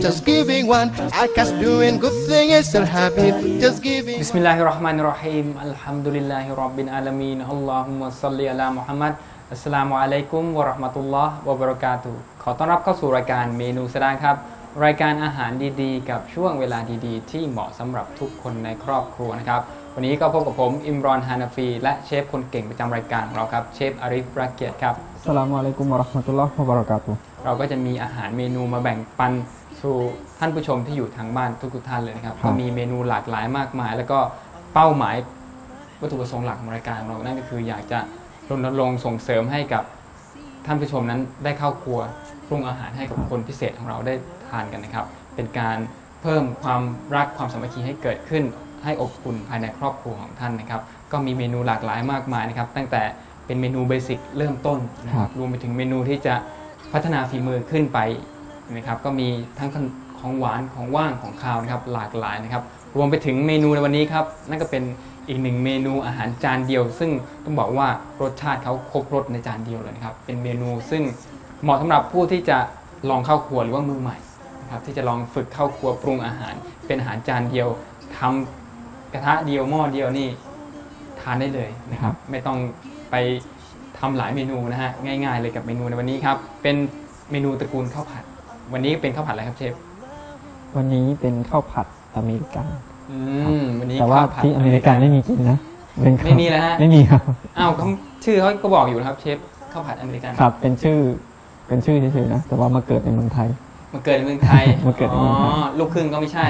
just giving one. I guess doing good thing is their habit, just giving. บิสมิลลาฮิรเราะห์มานิรเราะฮีมอัลฮัมดุลิลลาฮิร็อบบิลอาลามีนอัลลอฮุมะซัลลิอะลามุฮัมมัดอัสสลามุอะลัยกุมวะเราะห์มะตุลลอฮ์วะบะเราะกาตุฮ์ขอต้อนรับเข้าสู่รายการเมนูสดานครับ รายการอาหารดีๆ กับช่วงเวลาดีๆ ที่เหมาะสำหรับทุกคนในครอบครัวนะครับ วันนี้ก็พบกับผมอิมรอนฮานาฟี และเชฟคนเก่งประจำรายการของเราครับเชฟอาริฟรักเกียรติครับสลามอะลัยกุมวะเราะห์มะตุลลอฮ์วะบะเราะกาตุฮ์เราก็จะมีอาหารเมนูมาแบ่งปัน สู่ท่านผู้ชมที่อยู่ทางบ้านทุกๆท่านเลยนะครับก็มีเมนูหลากหลายมากมาย แล้วก็เป้าหมายวัตถุประสงค์หลักของรายการของเรานั่นก็คืออยากจะรณรงค์ส่งเสริมให้กับท่านผู้ชมนั้นได้เข้าครัวปรุงอาหารให้กับคนพิเศษของเราได้ทานกันนะครับ เป็นการเพิ่มความรักความสามัคคีให้เกิดขึ้น ให้อบอุ่นภายในครอบครัวของท่านนะครับ ก็มีเมนูหลากหลายมากมายนะครับ ตั้งแต่เป็นเมนูเบสิกเริ่มต้นนะครับรวมไปถึงเมนูที่จะพัฒนาฝีมือขึ้นไป นะครับก็มีทั้งของหวานของว่างของคาวนะครับหลากหลายนะครับรวมไปถึงเมนูในวันนี้ครับนั่นก็เป็นอีกหนึ่งเมนูอาหารจานเดียว ซึ่งต้องบอกว่ารสชาติเขาครบรสในจานเดียวเลยนะครับเป็นเมนูซึ่งเหมาะสำหรับผู้ที่จะลองเข้าครัวหรือว่ามือใหม่นะครับที่จะลองฝึกเข้าครัวปรุงอาหาร เป็นอาหารจานเดียวทำกระทะเดียวหม้อเดียวนี่ทานได้เลยนะครับไม่ต้องไปทำหลายเมนูนะฮะง่าย ๆ เลยกับเมนูในวันนี้ครับเป็นเมนูตระกูลข้าวผัด วันนี้เป็นข้าวผัดอะไรครับเชฟ วันนี้เป็นข้าวผัดอเมริกัน อืมวันนี้แต่ว่าข้ผัดที่อเมริกันไม่มีกินนะเป็นข้าวไม่มีแล้วฮะไม่มีครับ อ้าวเขาชื่อเขาก็บอกอยู่นะครับ เชฟข้าวผัดอเมริกันครับ เป็นชื่อ เป็นชื่อเฉยๆนะ แต่ว่ามาเกิดในเมืองไทยมาเกิดในเมืองไทยมาเกิดในอ๋อเมืองไทย ลูกครึ่งก็ไม่ใช่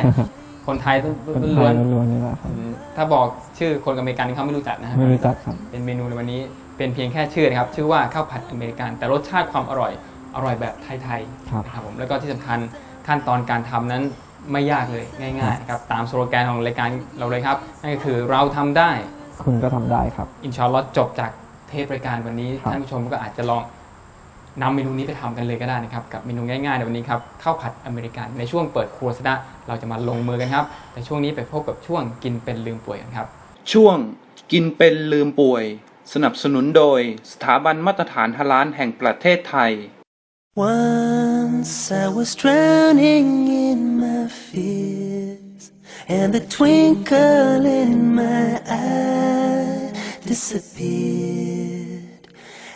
คนไทยคนไทล้วยนล้วนๆนี่แหละครับๆอืมถ้าบอกชื่อคนอเมริกันเขาไม่รู้จักนะฮะ ไม่รู้จักครับ เป็นเมนูในวันนี้เป็นเพียงแค่ชื่อนะครับ ชื่อว่าข้าวผัดอเมริกัน แต่รสชาติความอร่อย อร่อยแบบไทยครับ ๆนะครับผมแล้วก็ที่สำคัญขั้นตอนการทำนั้นไม่ยากเลยง่ายๆนะครับตามสโลแกนของรายการเราเลยครับนั่นก็คือเราทำได้ คุณก็ทำได้ครับ อินชาอัลลอฮ์จบจากเทปรายการวันนี้ ครับ ท่านผู้ชมก็อาจจะลองนำเมนูนี้ไปทำกันเลยก็ได้นะครับ กับเมนูง่ายๆในวันนี้ครับข้าวผัดอเมริกัน ในช่วงเปิดครัวซะนะเราจะมาลงมือกันครับแต่ช่วงนี้ไปพบกับช่วงกินเป็นลืมป่วยกันครับ ช่วงกินเป็นลืมป่วย สนับสนุนโดย สถาบันมาตรฐานฮาลาลแห่งประเทศไทย Once I was drowning in my fears, and the twinkle in my eye disappeared,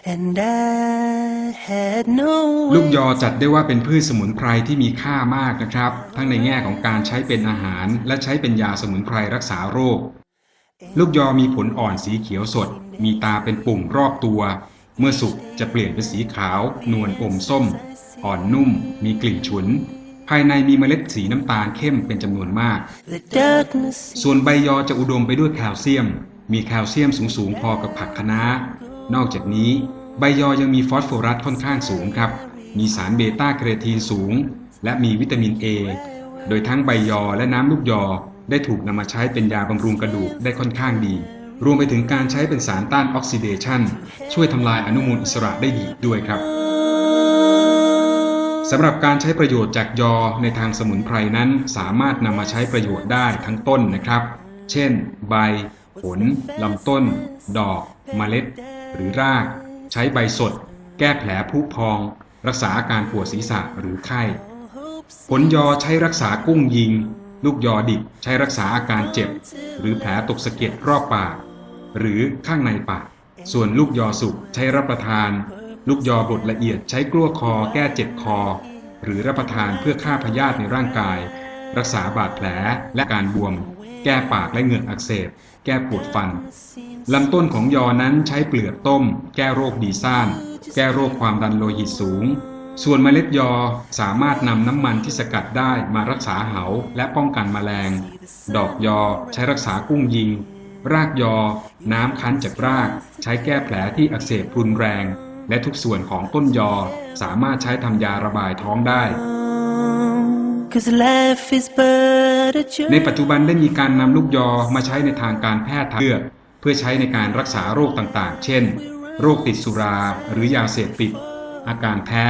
and I had no ลูกยอจัดได้ว่าเป็นพืชสมุนไพรที่มีค่ามากนะครับ ทั้งในแง่ของการใช้เป็นอาหาร และใช้เป็นยาสมุนไพรรักษาโรค ลูกยอมีผลอ่อนสีเขียวสด มีตาเป็นปุ่มรอบตัว เมื่อสุกจะเปลี่ยนเป็นสีขาวนวลอมส้ม อ่อนนุ่ม มีกลิ่นฉุน ภายในมีเมล็ดสีน้ำตาลเข้มเป็นจำนวนมาก ส่วนใบยอจะอุดมไปด้วยแคลเซียม มีแคลเซียมสูงๆพอกับผักคะน้า นอกจากนี้ ใบยอยังมีฟอสโฟรัสค่อนข้างสูงครับ มีสารเบต้าแคโรทีนสูง และมีวิตามิน A โดยทั้งใบยอและน้ำลูกยอได้ถูกนำมาใช้เป็นยาบำรุงกระดูกได้ค่อนข้างดี รวมไปถึงการใช้เป็นสารต้านออกซิเดชันช่วยทำลายอนุมูลอิสระได้ดีด้วยครับสำหรับการใช้ประโยชน์จากยอในทางสมุนไพรนั้นสามารถนำมาใช้ประโยชน์ได้ทั้งต้นนะครับ เช่น ใบ ผล ลำต้น ดอก เมล็ด หรือราก ใช้ใบสด แก้แผลผุพอง รักษาอาการปวดศีรษะหรือไข้ ผลยอใช้รักษากุ้งยิง ลูกยอดิบใช้รักษาอาการเจ็บ หรือแผลตกสะเก็ดรอบปาก หรือข้างในปาก ส่วนลูกยอสุกใช้รับประทาน ลูกยอบดละเอียดใช้กลั้วคอ แก้เจ็บคอ หรือรับประทานเพื่อฆ่าพยาธิในร่างกาย รักษาบาดแผลและการบวม แก้ปากและเหงือกอักเสบ แก้ปวดฟันลำต้นของยอนั้นใช้เปลือกต้ม แก้โรคดีซ่าน แก้โรคความดันโลหิตสูง ส่วนเมล็ดยอสามารถนำน้ำมันที่สกัดได้มารักษาเหาและป้องกันแมลง ดอกยอใช้รักษากุ้งยิง รากยอ น้ำคั้นจากราก ใช้แก้แผลที่อักเสบรุนแรง และทุกส่วนของต้นยอสามารถใช้ทำยาระบายท้องได้ Cause life is but a ใน journey. ปัจจุบันได้มีการนำลูกยอมาใช้ในทางการแพทย์ทางเลือก เพื่อใช้ในการรักษาโรคต่างๆ เช่น โรคติดสุราหรือยาเสพติด อาการแพ้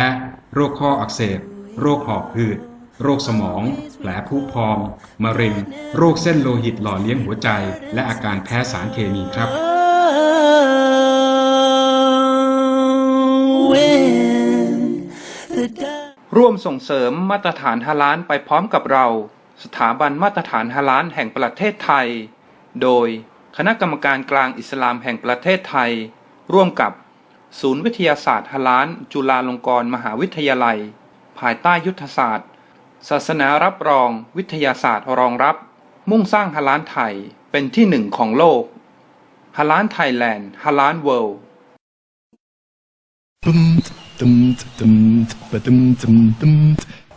โรคข้ออักเสบ โรคหอบหืด โรคสมอง แผลผุพอง มะเร็ง โรคเส้นโลหิตหล่อเลี้ยงหัวใจ และอาการแพ้สารเคมีครับ ร่วมส่งเสริมมาตรฐานฮาลาลไปพร้อมกับเรา สถาบันมาตรฐานฮาลาลแห่งประเทศไทย โดยคณะกรรมการกลางอิสลามแห่งประเทศไทย ร่วมกับศูนย์วิทยาศาสตร์ฮาลาลจุฬาลงกรณ์มหาวิทยาลัย ภายใต้ยุทธศาสตร์ ศาสนารับรอง วิทยาศาสตร์รองรับ มุ่งสร้างฮาลาลไทยเป็นที่หนึ่งของโลกฮาลาลไทยแลนด์ฮาลาลเวิลด์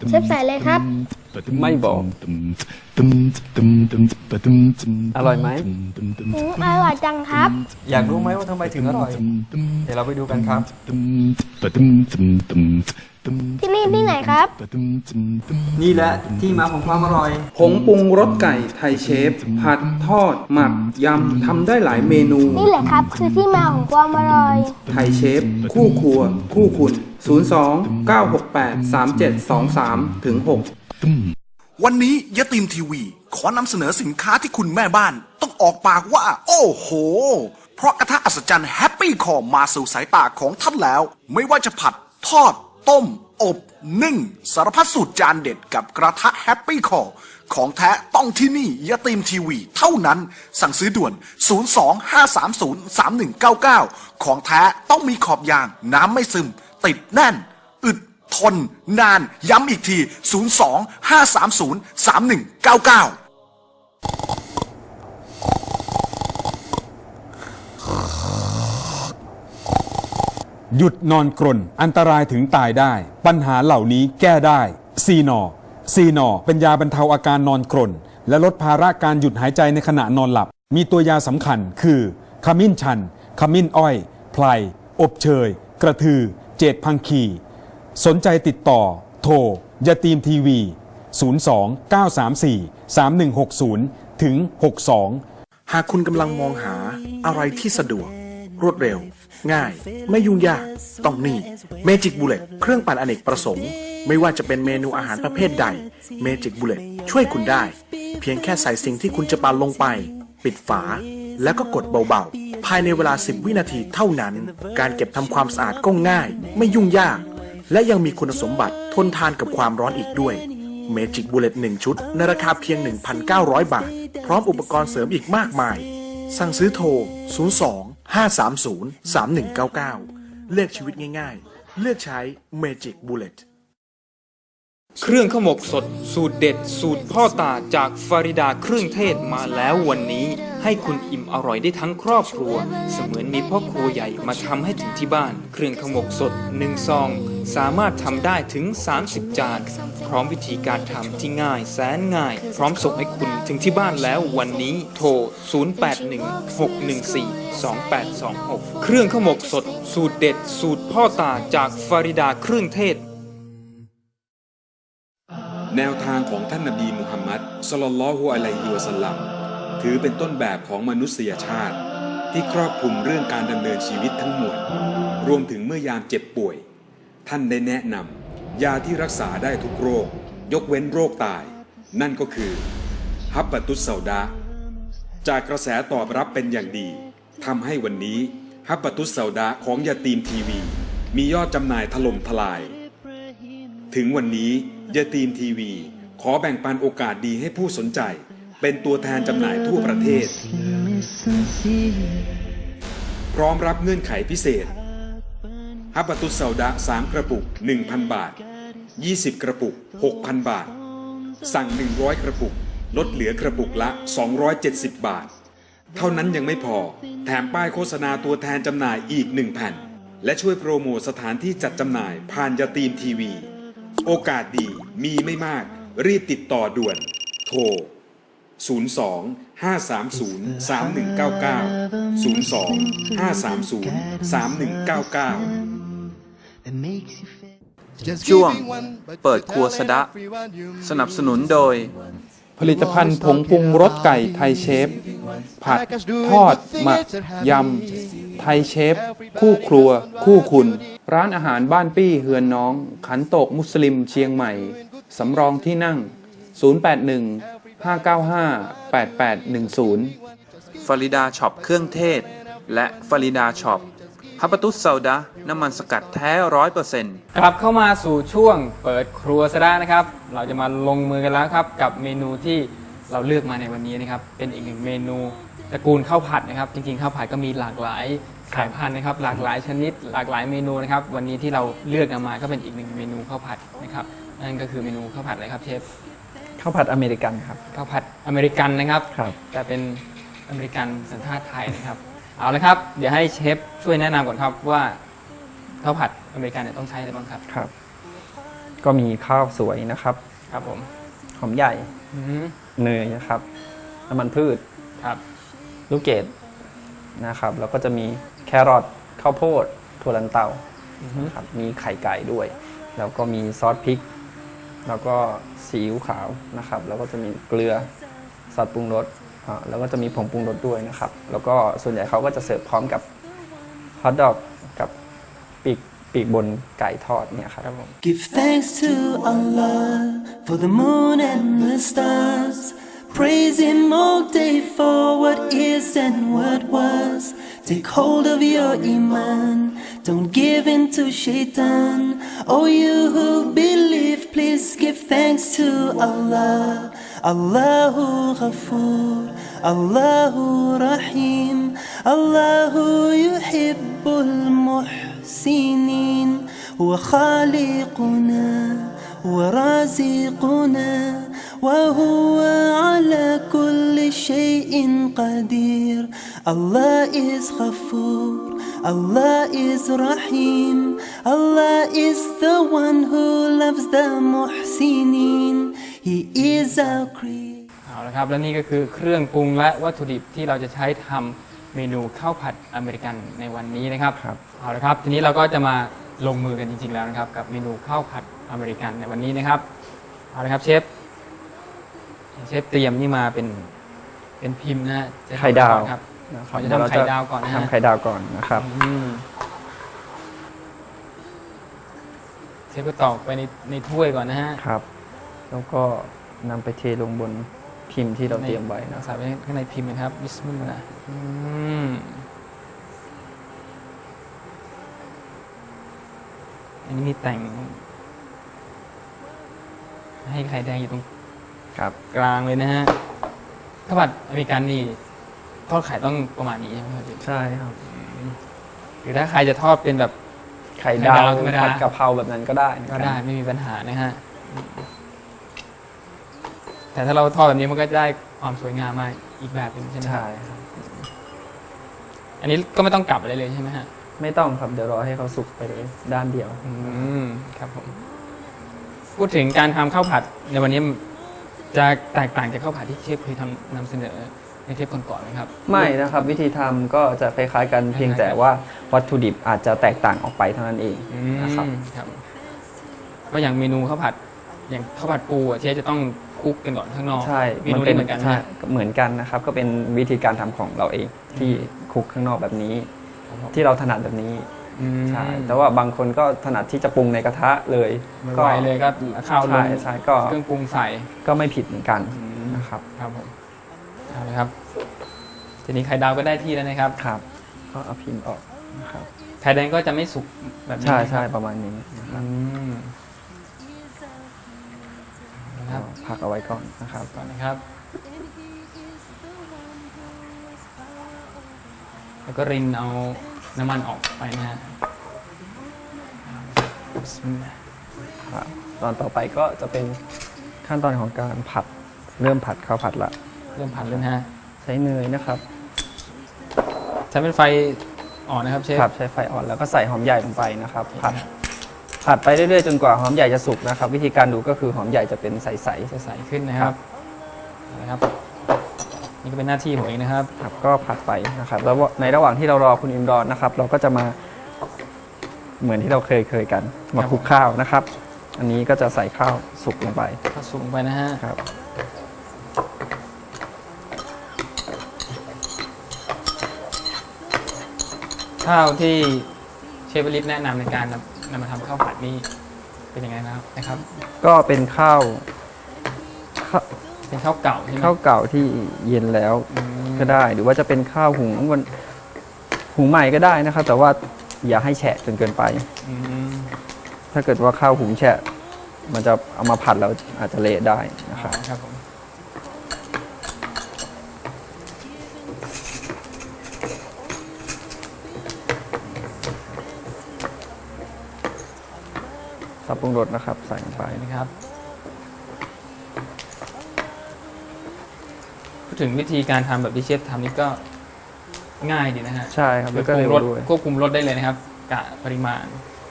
เชฟใส่เลยครับ ไม่บอก อร่อยไหมอืมอร่อยจังครับ อยากรู้ไหมว่าทำไมถึงอร่อย เดี๋ยวเราไปดูกันครับ ที่นี่ที่ไหนครับ นี่แหละที่มาของความอร่อย ผงปรุงรสไก่ไทยเชฟ ผัดทอด หมัก ยำ ทำได้หลายเมนู นี่แหละครับ คือที่มาของความอร่อย ไทยเชฟ คู่ครัว คู่คุณ 02 968 3723ถึง6วันนี้ยะตีมทีวี ขอนำเสนอสินค้าที่คุณแม่บ้าน ต้องออกปากว่า โอ้โหเพราะกระทะอัศจรรย์แฮปปี้คอมาสู่สายตาของท่านแล้ว ไม่ว่าจะผัดทอด ต้ม อบ นึ่ง สารพัดสูตรจานเด็ดกับกระทะแฮปปี้คอของแท้ต้องที่นี่ยะตีมทีวี เท่านั้นสั่งซื้อด่วน 025303199 ของแท้ต้องมีขอบยาง น้ำไม่ซึม ติดแน่น อึดทน นาน ย้ำอีกที 02-530-3199 หยุดนอนกรนอันตรายถึงตายได้ ปัญหาเหล่านี้แก้ได้ซีนอซีนอเป็นยาบรรเทาอาการนอนกรนและลดภาระการหยุดหายใจในขณะนอนหลับ มีตัวยาสำคัญคือขมิ้นชัน ขมิ้นอ้อย ไพลอบเชย กระทือ เจดพังคี สนใจติดต่อ โทรยาตีมทีวี 02 934 3160 ถึง 62 หากคุณกำลังมองหาอะไรที่สะดวก รวดเร็ว ง่าย ไม่ยุ่งยาก ต้องนี่ Magic Bullet เครื่องปั่นอเนกประสงค์ ไม่ว่าจะเป็นเมนูอาหารประเภทใด Magic Bullet ช่วยคุณได้ เพียงแค่ใส่สิ่งที่คุณจะปั่นลงไป ปิดฝา แล้วก็กดเบาๆ ภายในเวลา 10 วินาทีเท่านั้น การเก็บทำความสะอาดก็ง่าย ไม่ยุ่งยาก และยังมีคุณสมบัติทนทานกับความร้อนอีกด้วย Magic Bullet 1 ชุด ในราคาเพียง 1,900 บาท พร้อมอุปกรณ์เสริมอีกมากมาย สั่งซื้อโทร 02 530 3199 เลือกชีวิตง่ายๆ เลือกใช้ Magic Bullet เครื่องข้าวหมกสด สูตรเด็ด สูตรพ่อตาจากฟาริดาเครื่องเทศมาแล้ววันนี้ ให้คุณอิ่มอร่อยได้ทั้งครอบครัว เสมือนมีพ่อครัวใหญ่มาทำให้ถึงที่บ้าน เครื่องข้าวหมกสดหนึ่งซอง สามารถทำได้ถึง 30 จาน พร้อมวิธีการทำที่ง่ายแสนง่าย พร้อมส่งให้คุณถึงที่บ้านแล้ววันนี้โทร 0816142826 เครื่องข้าวหมกสด สูตรเด็ด สูตรพ่อตาจากฟาริดาเครื่องเทศ แนวทางของท่านนบีมุฮัมมัดสลลัลลอฮุอะลัยฮิวะสัลลัมถือเป็นต้นแบบของมนุษยชาติ ที่ครอบคลุมเรื่องการดำเนินชีวิตทั้งหมด รวมถึงเมื่อยามเจ็บป่วย ท่านได้แนะนำยาที่รักษาได้ทุกโรค ยกเว้นโรคตาย นั่นก็คือฮับปตุสเซาดาจากกระแสตอบรับเป็นอย่างดีทำให้วันนี้ฮับปตุสเซาดาของยาตีมทีวี มียอดจำหน่ายถล่มทลาย ถึงวันนี้ยาตีมทีวี ขอแบ่งปันโอกาสดีให้ผู้สนใจ เป็นตัวแทนจำหน่ายทั่วประเทศ พร้อมรับเงื่อนไขพิเศษ ฮับบัตุสเซาดะ3กระปุก 1,000 บาท 20 กระปุก 6,000 บาท สั่ง 100 กระปุก ลดเหลือกระปุกละ 270 บาท เท่านั้นยังไม่พอ แถมป้ายโฆษณาตัวแทนจำหน่ายอีก 1 แผ่น และช่วยโปรโมทสถานที่จัดจำหน่ายผ่านยาตีมทีวี โอกาสดีมีไม่มาก รีบติดต่อด่วน โทร 02 530 3199 02 530 3199 ช่วงเปิดครัวสะดะ สนับสนุนโดย ผลิตภัณฑ์ผงปรุงรสไก่ไทยเชฟ ผัด ทอด หมัก ยำ ไทยเชฟ คู่ครัว คู่คุณ ร้านอาหารบ้านปี้เฮือนน้อง ขันโตกมุสลิมเชียงใหม่ สำรองที่นั่ง 081 595 8810ฟาริดาช็อปเครื่องเทศ และฟาริดาช็อป ฮับปะตุสเซาดะน้ำมันสกัดแท้ร้อยเปอร์เซ็นต์กลับเข้ามาสู่ช่วงเปิดครัวซะได้นะครับ เราจะมาลงมือกันแล้วครับ กับเมนูที่เราเลือกมาในวันนี้นะครับ เป็นอีกหนึ่งเมนูตระกูลข้าวผัดนะครับ จริงๆข้าวผัดก็มีหลากหลายสายพันธุ์นะครับ หลากหลายชนิด หลากหลายเมนูนะครับ วันนี้ที่เราเลือกนำมาก็เป็นอีกหนึ่งเมนูข้าวผัดนะครับ นั่นก็คือเมนูข้าวผัดอะไรครับเชฟ ข้าวผัดอเมริกันครับ ข้าวผัดอเมริกันนะครับ ครับ แต่เป็นอเมริกันสัญชาติไทยนะครับ เอาละครับ เดี๋ยวให้เชฟช่วยแนะนำก่อนครับว่าข้าวผัดอเมริกันเนี่ยต้องใช้อะไรบ้างครับ ครับ ก็มีข้าวสวยนะครับ ครับผมหอมใหญ่อืมเนยนะครับน้ำมันพืชครับ ลูกเกดนะครับ แล้วก็จะมีแครอทข้าวโพดถั่วลันเตาอือฮึครับมีไข่ไก่ด้วย แล้วก็มีซอสพริก แล้วก็ซีอิ๊วขาวนะครับ แล้วก็จะมีเกลือซอสปรุงรสอ่า แล้วก็จะมีผงปรุงรสด้วยนะครับ แล้วก็ส่วนใหญ่เขาก็จะเสิร์ฟพร้อมกับฮอทดอกกับปีกปีกบนไก่ทอดเนี่ยครับ Give thanks to Allah for the moon and the stars. Praise Him all day for what is and what was. Take hold of your Iman. Don't give in to Shaitan. Oh, you who believe, please give thanks to Allah. الله غفور الله رحيم الله يحب المحسنين هو وخالقنا ورازقنا وهو على كل شيء قدير الله is غفور الله is رحيم الله is the one who loves the محسنين He is our creator เอาละครับ และนี่ก็คือเครื่องปรุงและวัตถุดิบที่เราจะใช้ทำเมนูข้าวผัดอเมริกันในวันนี้นะครับครับ เอาละครับ ทีนี้เราก็จะมาลงมือกันจริงๆแล้วนะครับ กับเมนูข้าวผัดอเมริกันในวันนี้นะครับ เอาละครับเชฟ เชฟเตรียมนี่มาเป็นเป็นพิมพ์นะฮะจะทำไข่ดาวก่อนครับ นะครับเราจะทำไข่ดาวก่อนนะฮะ ทำไข่ดาวก่อนนะครับ อืมเชฟก็ตอกไปในในถ้วยก่อนนะฮะ ครับ แล้วก็นำไปเทลงบนพิมพ์ที่เราเตรียมไว้นะใส่ไว้ข้างในพิมพ์นะครับบิสมิลลาห์อืมอันนี้มีแต่ง ให้ไข่แดงอยู่ตรงครับกลางเลยนะฮะข้าวผัดอเมริกันนี่ทอดไข่ต้องประมาณนี้ใช่ไหมครับพี่ใช่ครับหรือถ้าใครจะทอดเป็นแบบ ไข่ดาวไข่ดาวธรรมดา ผัดกะเพราแบบนั้นก็ได้เหมือนก็นได้ไม่มีปัญหานะฮะ แต่ถ้าเราทอดแบบนี้มันก็จะได้ความสวยงามมาอีกแบบหนึงใช่ไหมครับใช่ครับ อันนี้ก็ไม่ต้องกลับอะไรเลยใช่ไหมฮะไม่ต้องครับเดี๋ยวรอให้เขาสุกไปเลยด้านเดียว อืมครับผม พูดถึงการทำข้าวผัดในวันนี้จะแตกต่างจากข้าวผัดที่เชฟเคยทำนำเสนอในเทปก่อนๆไหมครับ ไม่นะครับวิธีทำก็จะคล้ายๆกันเพียงแต่ว่าวัตถุดิบอาจจะแตกต่างออกไปเท่านั้นเองอืนะครับมครับก็อย่างเมนูข้าวผัด อย่างข้าวผัดปูอะเชฟจะต้อง คลุกกันก่อนข้างนอกใช่เมนูนี้เหมือนกันไหมใช่ฮะเหมือนกันนะครับ ก็เป็นวิธีการทำของเราเองที่คลุกข้างนอกแบบนี้ครับผมที่เราถนัดแบบนี้อืมใช่แต่ว่าบางคนก็ถนัดที่จะปรุงในกระทะเลยไวๆเลยก็ข้าวลใช่งใช่ก็เครื่องปรุงใส่ก็ไม่ผิดเหมือนกันอืมนะครับครับผมเอาเลยครับทีนี้ไข่ดาวก็ได้ที่แล้วนะครับครับ ก็เอาพิมพ์ออกนะครับไข่แดงก็จะไม่สุกแบบนี้ใช่นะครับใช่ประมาณนี้นะคอืรับม นะครับพักเอาไว้ก่อนนะครับก่อนนะครับ แล้วก็รินเอาน้ำมันออกไปนะฮะบิสมิลลาห์ครับตอนต่อไปก็จะเป็นขั้นตอนของการผัดเริ่มผัดข้าวผัดละ เริ่มผัดเลยนะฮะใช้เนยนะครับ ใช้เป็นไฟอ่อนนะครับเชฟครับใช้ไฟอ่อนแล้วก็ใส่หอมใหญ่ลงไปนะครับผัด ผัดไปเรื่อยๆจนกว่าหอมใหญ่จะสุกนะครับ วิธีการดูก็คือหอมใหญ่จะเป็นใสจะใสขึ้นนะครับนะครับ นี่ก็เป็นหน้าที่ผมเองนะครับ ๆครับก็ผัดไปนะครับแล้วในระหว่างที่เรารอคุณอิมรอนนะครับ เราก็จะมาเหมือนที่เราเคยเคยกัน มาครับคลุกข้าวนะครับ อันนี้ก็จะใส่ข้าวสุกลงไปข้าวสุกลงไปนะฮะครับ ข้าวที่เชฟวลิปแนะนำในการ นำนำมาทำข้าวผัดนี่เป็นยังไงนะครับนะครับ ก็เป็นข้าวข้าวเป็นข้าวเก่าใช่ไหมข้าวเก่าที่เย็นแล้วอืมก็ได้ หรือว่าจะเป็นข้าวหุงวันหุงใหม่ก็ได้นะครับ แต่ว่าอย่าให้แฉะจนเกินไป อืมถ้าเกิดว่าข้าวหุงแฉะ มันจะเอามาผัดแล้วอาจจะเละได้นะครับ ครั บผมซอสปรุงรสนะครับ ใส่ลงไปไปนะครับ พูดถึงวิธีการทำแบบที่เชฟทำนี่ก็ง่ายดีนะฮะใช่ครับคืแล้อวก็ปรุเร็งวรสด้วยควบคุมรสได้เลยนะครับกะปริมาณ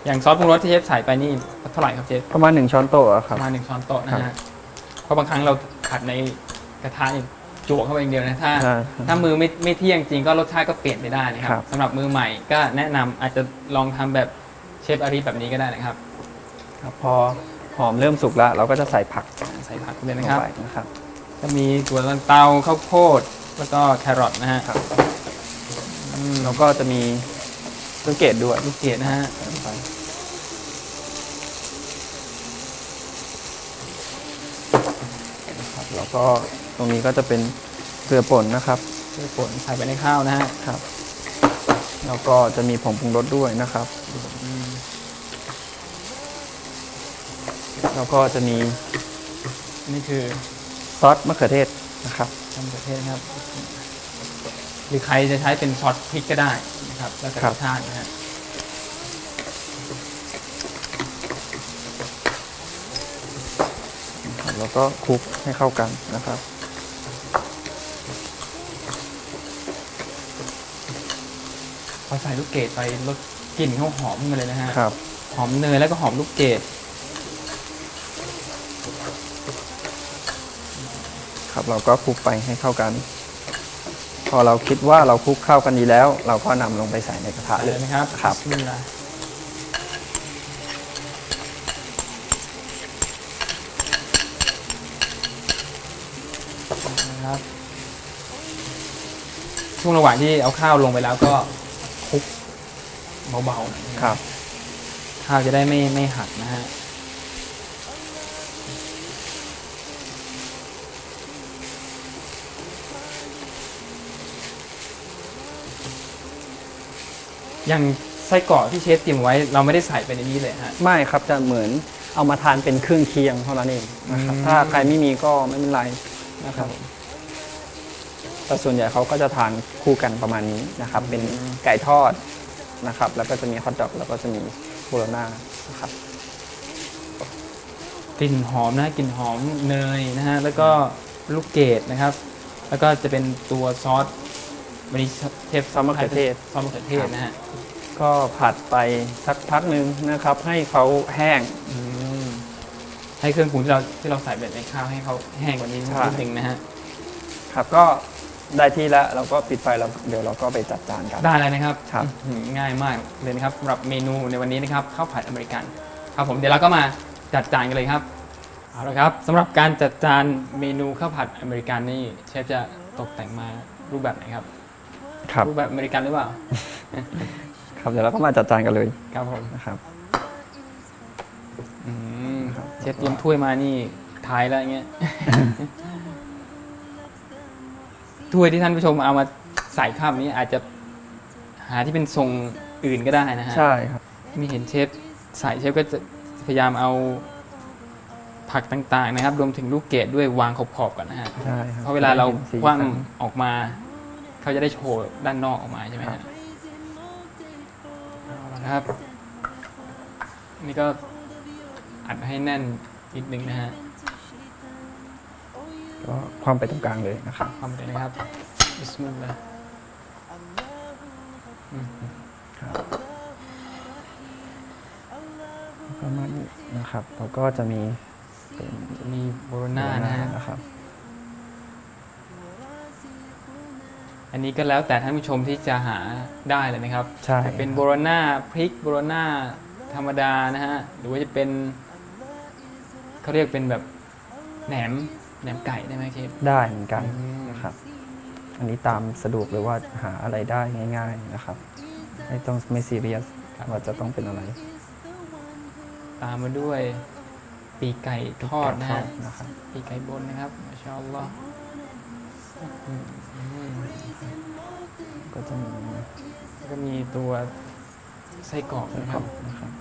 อย่างซอสปรุงรสที่เชฟใส่ไปนี่เท่าไหร่ครับเชฟประมาณหนึ่งช้อนโต๊ะอะคปรับ ระมาณหนึ่งช้อนโต๊ะนะครัฮะบเพราะบางครั้งเราผัดในกระทะนี่จวกเข้าไปอย่างเดียวนะถ้า ใช่ถ้ามือไม่ไม่เที่ยงจริงก็รสชาติก็เปลี่ยนไปได้นะคครัรับบ สำหรับมือใหม่ก็แนะนำอาจจะลองทำแบบเชฟอารีแบบนี้ก็ได้นะครับ ครับพอหอมเริ่มสุกแล้ว เราก็จะใส่ผักใส่ผักไปเลยลนะงครับ ไปนะครับ จะมีถั่วลันเตาข้าวโพดแล้วก็แครอทนะฮะครับ อืมแล้วก็จะมีเครื่องเกตด้วยลูกเกดนะฮะใส่ลงไปครับแล้วก็ตรงนี้ก็จะเป็นเกลือป่นนะครับเพื่อป่นใส่ไปในข้าวนะฮะครับ แล้วก็จะมีผงปรุงรสด้วยนะครับ อืม แล้วก็จะมีนี่คือซอสมะเขือเทศนะครับทำประเทศนะครับ หรือใครจะใช้เป็นซอสพริกก็ได้นะครับ แล้วแต่ครัรบสชาตินะฮะครับแล้วก็คลุกให้เข้ากันนะครับพอใส่ลูกเกดไปรสกลิ่นเขาหอมขึ้นมาเลยนะฮะครับหอมเนยแล้วก็หอมลูกเกด ครับ เราก็คลุกไปให้เข้ากัน พอเราคิดว่าเราคลุกเข้ากันดีแล้ว เราก็นำลงไปใส่ในกระทะใส่เลเลยยนะครับครับ บิสมิลลาห์นะครับช่วงระหว่างที่เอาข้าวลงไปแล้วก็คลุกเบาๆหน่อยนะครับ ข้าวจะได้ไม่ไม่หักนะฮะ อย่างไส้กรอกที่เชฟเตรียมไว้ เราไม่ได้ใส่ไปในนี้เลยฮะ ไม่ครับจะเหมือนเอามาทานเป็นเครื่องเคียงเท่านั้นเองนะครับอืมถ้าใครไม่มีก็ไม่เป็นไรนะครับแต่ส่วนใหญ่เขาก็จะทานคู่กันประมาณนี้นะครับ เป็นไก่ทอดนะครับ แล้วก็จะมีฮอทดอกแล้วก็จะมีโบโลน่านะครับกลิ่นหอมนะกลิ่นหอมเนยนะฮะแล้วก็ลูกเกดนะครับ แล้วก็จะเป็นตัวซอส วันนี้เชฟซอสมะเขือเทศซอสมะเขือเทศนะฮะก็ผัดไปสักพักหนึ่งนะครับ ให้เขาแห้งอืมให้เครื่องปรุงที่เราที่เราใส่แบบในข้าวให้เขาแห้งกว่านี้ใช่นิดนึงนะฮะครับก็ได้ที่แล้วเราก็ปิดไฟแล้วเดี๋ยวเราก็ไปจัดจานกันได้เลยนะครับครับอื้อหือง่ายมากเลยนะครับสำหรับเมนูในวันนี้นะครับข้าวผัดอเมริกัน ครับผมเดี๋ยวเราก็มาจัดจานกันเลยครับเอาละครับสำหรับการจัดจานเมนูข้าวผัดอเมริกันนี่เชฟจะตกแต่งมารูปแบบไหนครับ ครับ รูปแบบอเมริกันหรือเปล่า ครับเดี๋ยวเราก็มาจัดจานกันเลยครับผมนะครับอืมครับเชฟเตรียมถ้วยมานี่ท้ายแล้วอย่างเงี้ย ถ้วยที่ท่านผู้ชมเอามาใส่ข้าวนี้อาจจะหาที่เป็นทรงอื่นก็ได้นะฮะ ใช่ครับมีเห็นเชฟใส่เชฟก็จะพยายามเอาผักต่างๆนะครับ รวมถึงลูกเกดด้วยวางขอบๆก่อนนะฮะ ใช่ครับเพราะเวลาเราห็นสีคว่สันำออกมา เขาจะได้โชว์ด้านนอกออกมาใช่ไหมครัฮะบเอาละครับ นี่ก็อัดให้แน่นนิดนึงนะฮะก็ความไปตรงกลางเลยนะครับทำเลยนะครับบิสมิลลาห์อืมประมาณนี้นะครับแล้วก็จะมีเป็นจะมีโบโรน่านะฮะนะครับ อันนี้ก็แล้วแต่ท่านผู้ชมที่จะหาได้เลยนะครับใช่ จะเป็นโบโรนาพริกโบโรนาธรรมดานะฮะหรือว่าจะเป็นเขาเรียกเป็นแบบแหนมแหนมไก่ได้ไหมเชฟได้เหมือนกันอืมนะครับ อันนี้ตามสะดวกเลยว่าหาอะไรได้ง่าย ๆนะครับ ไม่ต้องไม่ซีเรียสว่าจะต้องเป็นอะไร ตามมาด้วยปีกไก่ทอดนะทอฮะดนะครับ ปีกไก่บนนะครับมาชาอัลลอฮ์อืมอืม ก็จะมีก็มีตัวไส้กรอกนะคครัรับบนะครับ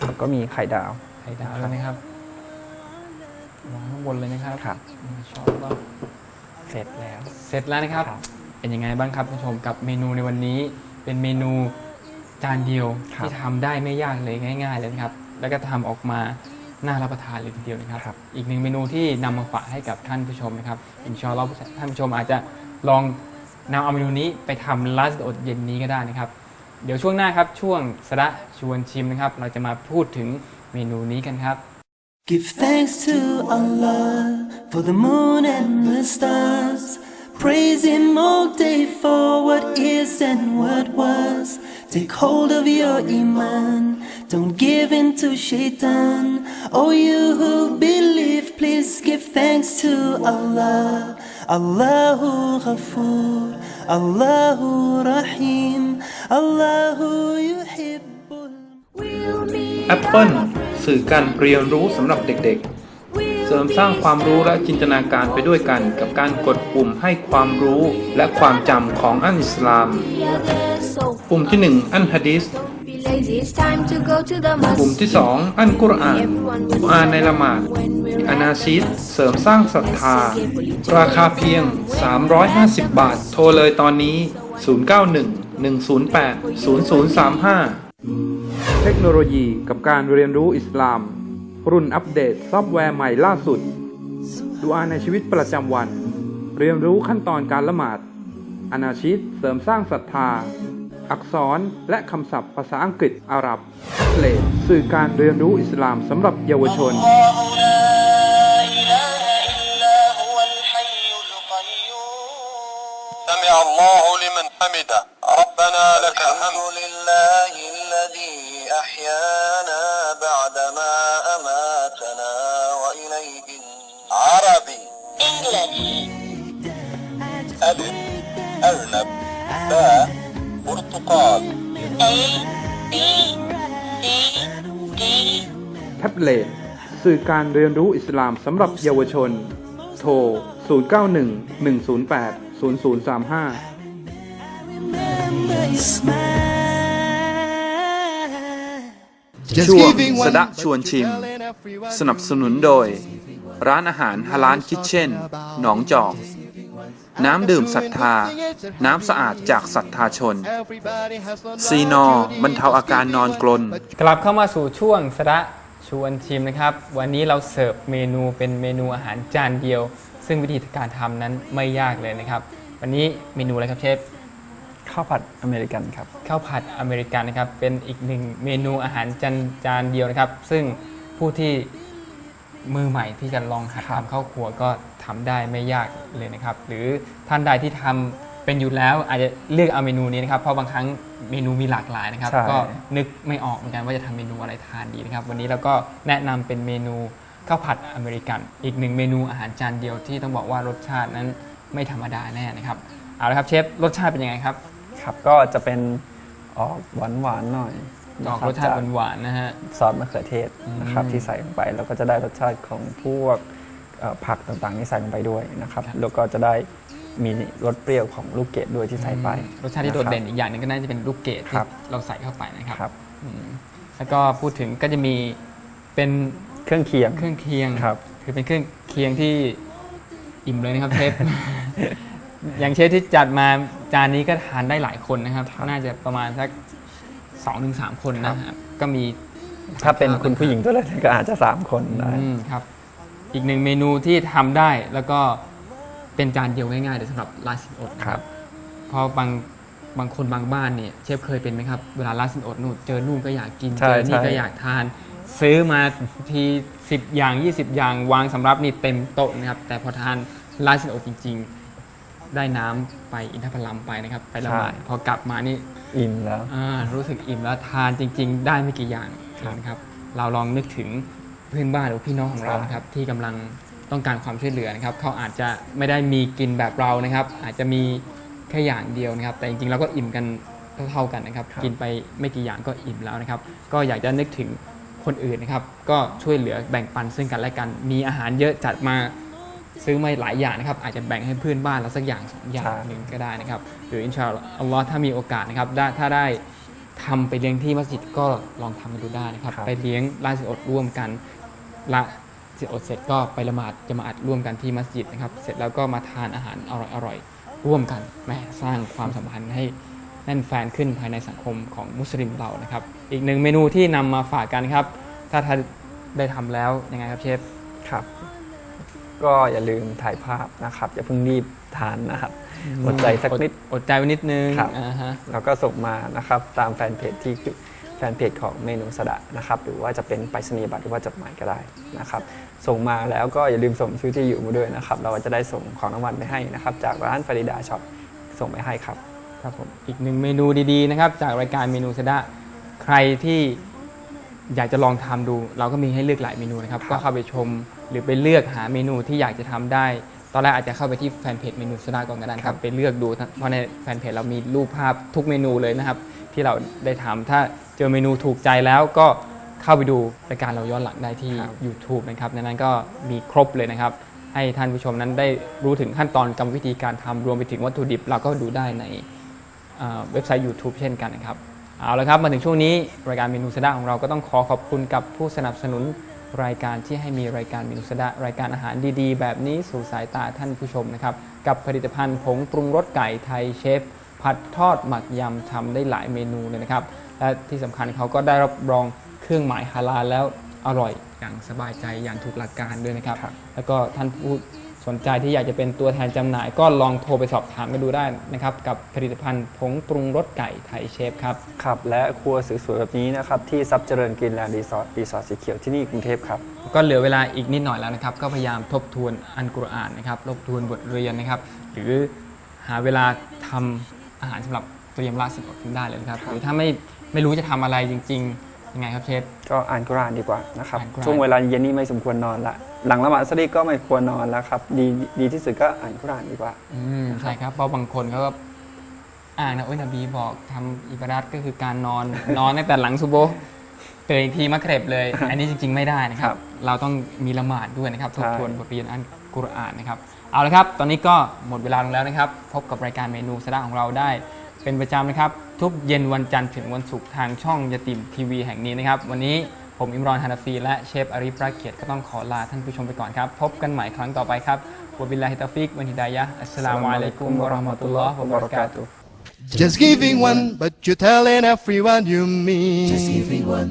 แล้วก็มีไข่ดาว ไข่ดาวแล้วนะครับวางข้างบนเลยนะครับครับมาชาอัลลอฮ์เสร็จแล้ว เสร็จแล้วนะครับครับเป็นยังไงบ้างครับท่านผู้ชมกับเมนูในวันนี้เป็นเมนูจานเดียวครับที่ทำได้ไม่ยากเลยง่าย ๆ เลยนะครับ แล้วก็ทำออกมาน่ารับประทานเลยทีเดียวนะครับครับอีกหนึ่งเมนูที่นำมาฝากให้กับท่านผู้ชมนะครับอินชาอัลลอฮ์ท่านผู้ชมอาจจะลองนำเอาเมนูนี้ไปทำลัสอดเย็นนี้ก็ได้นะครับ เดี๋ยวช่วงหน้าครับช่วงสระชวนชิมนะครับ เราจะมาพูดถึงเมนูนี้กันครับ Give thanks to Allah for the moon and the stars. Praise Him all day for what is and what was. Take hold of your Iman, don't give in to shaitan. Oh, you who believe, please give thanks to Allah. Allahu Ghafoor, Allahu Rahim, Allahu Yuhibbul. Apple. สื่อการเรียนรู้สำหรับเด็กๆ เสริมสร้างความรู้และจินตนาการไปด้วยกัน กับการกดปุ่มให้ความรู้และความจำของอันอิสลาม ปุ่มที่ 1 อันฮะดิษปุ่มที่ 2 อันกุรอานกุรอานในละหมาดอนาชีตเสริมสร้างศรัทธา ราคาเพียง 350 บาท โทรเลยตอนนี้ 091 108 0035 เทคโนโลยีกับการเรียนรู้อิสลาม รุ่นอัปเดตซอฟต์แวร์ใหม่ล่าสุด ดูอาในชีวิตประจำวัน เรียนรู้ขั้นตอนการละหมาด อนาชิตเสริมสร้างศรัทธา อักษรและคำศัพท์ภาษาอังกฤษอาหรับเลสื่อการเรียนรู้อิสลามสำหรับเยาวชน سمع الله لمن حمده ربنا لك الحمد لله الذي أحيانا بعدما أماتنا وإليه عربي ألف أرنب باء برتقال แท็บเล็ตสื่อการเรียนรู้อิสลามสำหรับเยาวชน โทร 091 108 0035 Remember your smile. Just ช่วง giving ส one, ดะ but ชวน you ชิม telling everyone สนับสนุนโดย ร้านอาหารฮาลานคิทเช่น หนองจอก น้ำดื่มศรัทธา น้ำสะอาดจากศรัทธาชน Everybody has one ซีนอบรรเทาอาการนอนกลน กลับเข้ามาสู่ช่วงสระชวนชิมนะครับ วันนี้เราเสิร์ฟเมนูเป็นเมนูอาหารจานเดียว ซึ่งวิธีการทำนั้นไม่ยากเลยนะครับ วันนี้เมนูอะไรครับเชฟข้าวผัดอเมริกันครับข้าวผัดอเมริกันนะครับ เป็นอีกหนึ่งเมนูอาหารจานจานเดียวนะครับ ซึ่งผู้ที่มือใหม่ที่จะลองหัดครับทำข้าวครัวก็ทำได้ไม่ยากเลยนะครับ หรือท่านใดที่ทำเป็นอยู่แล้วอาจจะเลือกเอาเมนูนี้นะครับ เพราะบางครั้งเมนูมีหลากหลายนะครับ ใช่ ก็นึกไม่ออกเหมือนกันว่าจะทำเมนูอะไรทานดีนะครับ วันนี้เราก็แนะนำเป็นเมนู ข้าวผัดอเมริกัน อีกหนึ่งเมนูอาหารจานเดียวที่ต้องบอกว่ารสชาตินั้นไม่ธรรมดาแน่นะครับ เอาละครับเชฟรสชาติเป็นยังไงครับครับก็จะเป็นออกหวานหวานๆหน่อยออกนะคบรสชาติจกหวานๆนะฮะ ซอสมะเขือเทศนะครับอืมที่ใส่ลงไปแล้วก็จะได้รสชาติของพวกเอ่อผักต่างๆที่ใส่ลงไปด้วยนะครับครับแล้วก็จะได้มีรสเปรี้ยวของลูกเกดด้วยที่ใส่ไปรสชาติที่โดดเด่นนะอีกอย่างหนึงก็น่าจะเป็นลูกเกดคที่รับเราใส่เข้าไปนะคครัรับบอืมแล้วก็พูดถึงก็จะมีเป็น เครื่องเคียงเครื่องเคียงครับ คือเป็นเครื่องเคียงที่อิ่มเลยนะครับเชฟ อย่างเชฟที่จัดมาจานนี้ก็ทานได้หลายคนนะครับครับน่าจะประมาณสักสองถึงสามคนนะครับ ก็มีถ้าเป็นคุณผู้หญิงตัวเล็กก็อาจจะ3คนได้อืมครับ อีกหนึ่งเมนูที่ทำได้แล้วก็เป็นจานเดียวง่ายๆเลยสำหรับลาสินอดนะคครัรับบเพอบางบางคนบางบ้านเนี่ยเชฟเคยเป็นไหมครับ เวลาลาสินอดนู่นเจอนู่นก็อยากกินใช่เจอนี่ใช่ก็อยากทาน ซื้อมาทีสิบอย่าง 20 อย่างวางสำรับนี่เต็มโต๊ะนะครับ แต่พอทานลาสินอดจริง ๆ ได้น้ำไปอินทผลัมไปนะครับ ไปละหมาดพอกลับมานี่อิ่มแล้ว อ่ารู้สึกอิ่มแล้วทานจริง ๆ ได้ไม่กี่อย่างครับนะครับ เราลองนึกถึงเพื่อนบ้านหรือพี่น้องของเราครับนะครับ ที่กำลังต้องการความช่วยเหลือนะครับ เขาอาจจะไม่ได้มีกินแบบเรานะครับ อาจจะมีแค่อย่างเดียวนะครับ แต่จริงๆเราก็อิ่มกันเท่าๆกันนะครับ กินไปไม่กี่อย่างก็อิ่มแล้วนะครับ ก็อยากจะนึกถึง คนอื่นนะครับ ก็ช่วยเหลือแบ่งปันซึ่งกันและกัน มีอาหารเยอะจัดมาซื้อมาหลายอย่างนะครับ อาจจะแบ่งให้เพื่อนบ้านเราสักอย่างสองอย่างใช่หนึ่งก็ได้นะครับ หรืออินชาอัลลอฮ์ถ้ามีโอกาสนะครับได้ถ้าได้ทำไปเลี้ยงที่มัสยิดก็ลองทำกันดูได้นะครับครับ ไปเลี้ยงลาสิอดร่วมกันละสิอดเสร็จก็ไปละหมาดจะมาอัดร่วมกันที่มัสยิดนะครับ เสร็จแล้วก็มาทานอาหารอร่อยๆร่วมกันแหมสร้างความสัมพันธ์ให้แน่นแฟนขึ้นภายในสังคมของมุสลิมเรานะครับ อีกหนึ่งเมนูที่นำมาฝากกันครับ ถ้าท่านได้ทำแล้วยังไงครับเชฟ ครับ ก็อย่าลืมถ่ายภาพนะครับ อย่าเพิ่งรีบทานนะครับอดใจสักนิด อดใจไว้นิดนึงครับ อ่าฮะ แล้วก็ส่งมานะครับตามแฟนเพจที่คือแฟนเพจของเมนูสดะนะครับ หรือว่าจะเป็นไปรษณียบัตรหรือว่าจดหมายก็ได้นะครับ ส่งมาแล้วก็อย่าลืมส่งชื่อที่อยู่มาด้วยนะครับ เราก็จะได้ส่งของรางวัลไปให้นะครับ จากร้านฟาริดาช็อปส่งไปให้ครับ ครับผม อีกหนึ่งเมนูดีๆนะครับ จากรายการเมนูสดะ ใครที่อยากจะลองทำดู เราก็มีให้เลือกหลายเมนูนะครับ ก็เข้าไปชมหรือไปเลือกหาเมนูที่อยากจะทำได้ ตอนแรกอาจจะเข้าไปที่แฟนเพจเมนูสดะก่อนก็ได้นะครับไปเลือกดู เพราะในแฟนเพจเรามีรูปภาพทุกเมนูเลยนะครับ ที่เราได้ทำถ้าเจอเมนูถูกใจแล้วก็เข้าไปดูรายการเราย้อนหลังได้ที่ครับ YouTube นะครับในนั้นก็มีครบเลยนะครับ ให้ท่านผู้ชมนั้นได้รู้ถึงขั้นตอนกรรมวิธีการทำรวมไปถึงวัตถุดิบ เราก็ดูได้ในเอ่อเว็บไซต์ YouTube เช่นกันนะครับ เอาละครับมาถึงช่วงนี้รายการเมนูสดาของเราก็ต้องขอขอบคุณกับผู้สนับสนุนรายการที่ให้มีรายการเมนูสดารายการอาหารดีๆ แบบนี้สู่สายตาท่านผู้ชมนะครับกับผลิตภัณฑ์ผงปรุงรสไก่ไทยเชฟผัดทอดหมักยำทำได้หลายเมนูเลยนะครับและที่สำคัญเขาก็ได้รับรองเครื่องหมายฮาลาลแล้วอร่อยอย่างสบายใจอย่างถูกหลักการด้วยนะครับครับแล้วก็ท่านผู้ สนใจที่อยากจะเป็นตัวแทนจำหน่าย ก็ลองโทรไปสอบถามกันดูได้นะครับ กับผลิตภัณฑ์ผงปรุงรสไก่ไทยเชฟครับ ครับ และครัวสวยๆแบบนี้นะครับ ที่ซับเจริญกรีนแลนด์รีสอร์ทรีสอร์ทสีเขียวที่นี่กรุงเทพครับ ก็เหลือเวลาอีกนิดหน่อยแล้วนะครับ ก็พยายามทบทวนอันกุรอานนะครับทบทวนบทเรียนนะครับ หรือหาเวลาทำอาหารสำหรับเตรียมละสิบอดขึ้นได้เลยนะครับ หรือถ้าไม่ไม่รู้จะทำอะไรจริง ๆ ยังไงครับเชฟก็อ่านกุรอานดีกว่านะครับอ่านกุรอานช่วงเวลาเย็นนี้ไม่สมควรนอนละ หลังละหมาดสลีก็ไม่ควรนอนแล้วครับ ดีดีที่สุดก็อ่านกุรอานดีกว่า อืมใช่ครับเพราะบางคนเขาก็อ่านนะเอ้ยนบีบอกทำอิบาดัตก็คือการนอน นอนตั้งแต่หลังซุโบฮ์ตื่นอีกทีมักเร็บเลย อันนี้จริง ๆ ไม่ได้นะครัครับบเราต้องมีละหมาดด้วยนะครับทบใช่ทวนบทเรียนอันกุรอานนะครับ เอาละครับ ตอนนี้ก็หมดเวลาลงแล้วนะครับ พบกับรายการเมนูสดาของเราได้ เป็นประจำนะครับ ทุกเย็นวันจันทร์ถึงวันศุกร์ทางช่องยาติมทีวีแห่งนี้นะครับ วันนี้ ผมอิมรอนฮานาฟีและเชฟอาริปราเกียรติก็ต้องขอลาท่านผู้ชมไปก่อนครับ พบกันใหม่ครั้งต่อไปครับวะบิลลาฮิตาฟิกวันฮิดายะห์อัสสลามุอะลัยกุมวะเราะห์มะตุลลอฮ์วะบะเราะกาตุฮ์ Just giving one, but you're telling everyone you meet. Just giving one.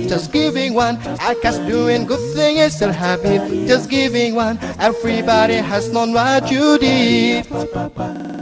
Just giving one. I guess doing good thing is their habit. Just giving one. Everybody has known what you did.